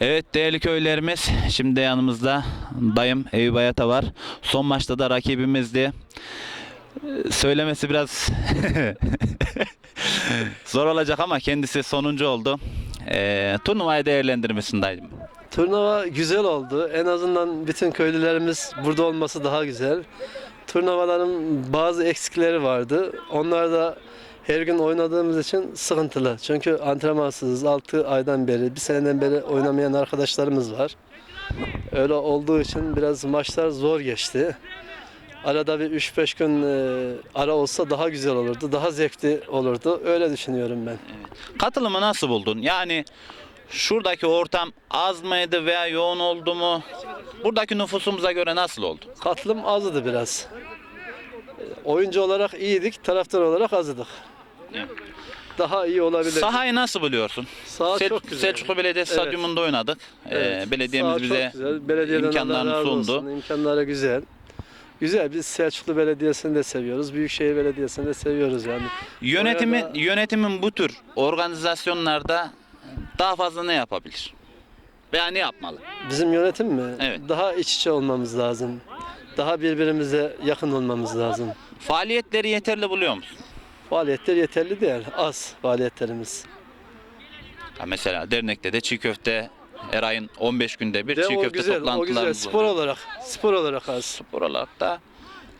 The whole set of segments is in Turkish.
Evet değerli köylerimiz şimdi yanımızda dayım Eyüp Ayata var. Son maçta da rakibimizdi. Ee, Söylemesi biraz zor olacak ama kendisi sonuncu oldu. Ee, turnuvayı değerlendirmesin dayım. Turnuva güzel oldu. En azından bütün köylülerimiz burada olması daha güzel. Turnuvaların bazı eksikleri vardı. Onlar da her gün oynadığımız için sıkıntılı. Çünkü antrenmansızız. 6 aydan beri, bir seneden beri oynamayan arkadaşlarımız var. Öyle olduğu için biraz maçlar zor geçti. Arada bir 3-5 gün e, ara olsa daha güzel olurdu. Daha zevkli olurdu. Öyle düşünüyorum ben. Katılımı nasıl buldun? Yani şuradaki ortam az mıydı veya yoğun oldu mu? Buradaki nüfusumuza göre nasıl oldu? Katılım azdı biraz. E, Oyuncu olarak iyiydik, taraftar olarak azdık. Daha iyi olabilir. Sahayı nasıl buluyorsun? Saha Sel- çok güzel. Selçuklu Belediye. Stadyumunda oynadık. Ee, Evet. belediyemiz Saha bize çok güzel. Belediyeden Allah imkanlarını razı sundu. olsun. İmkanları güzel. Güzel. Biz Selçuklu Belediyesi'ni de seviyoruz. Büyükşehir Belediyesi'ni de seviyoruz yani. Yönetimin Oraya da- yönetimin bu tür organizasyonlarda daha fazla ne yapabilir? Veya ne yapmalı? Bizim yönetim mi? Evet. Daha iç içe olmamız lazım. Daha birbirimize yakın olmamız lazım. Faaliyetleri yeterli buluyor musun? Faaliyetler yeterli değil. Az faaliyetlerimiz. Ha mesela dernekte de çiğ köfte her ayın 15 günde bir De çiğ o köfte güzel, o güzel. toplantılarımız Spor oluyor. olarak, spor olarak az. Spor olarak da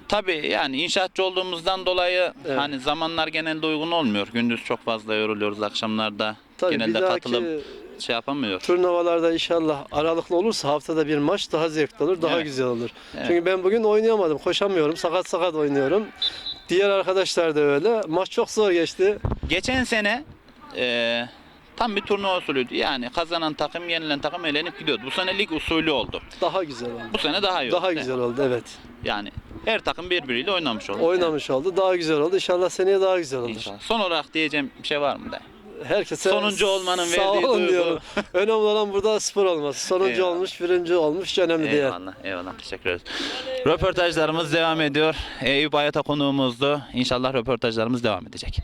Tabii yani inşaatçı olduğumuzdan dolayı Evet. hani zamanlar genelde uygun olmuyor. Gündüz çok fazla yoruluyoruz, akşamlarda Tabii genelde dahaki katılım şey yapamıyor. turnuvalarda inşallah aralıklı olursa haftada bir maç daha zevkli olur, daha Evet. güzel olur. Evet. Çünkü ben bugün oynayamadım, koşamıyorum, sakat sakat oynuyorum. Diğer arkadaşlar da öyle. Maç çok zor geçti. Geçen sene eee, tam bir turnuva usulüydü. Yani kazanan takım, yenilen takım elenip gidiyordu. Bu sene lig usulü oldu. Daha güzel oldu. Bu sene daha iyi Daha oldu. güzel oldu evet. Yani her takım birbiriyle oynamış oldu. Oynamış oldu. Daha güzel oldu. İnşallah seneye daha güzel olur. İnşallah. Son olarak diyeceğim bir şey var mı da? Herkese Sonuncu olmanın sağ verdiği olun duygu. diyorum. Önemli olan burada spor olması. Sonuncu Eyvallah. olmuş, birinci olmuş önemli değil. Eyvallah, eyvallah. Teşekkür ederiz. Röportajlarımız devam ediyor. Eyüp Ayata konuğumuzdu. İnşallah röportajlarımız devam edecek.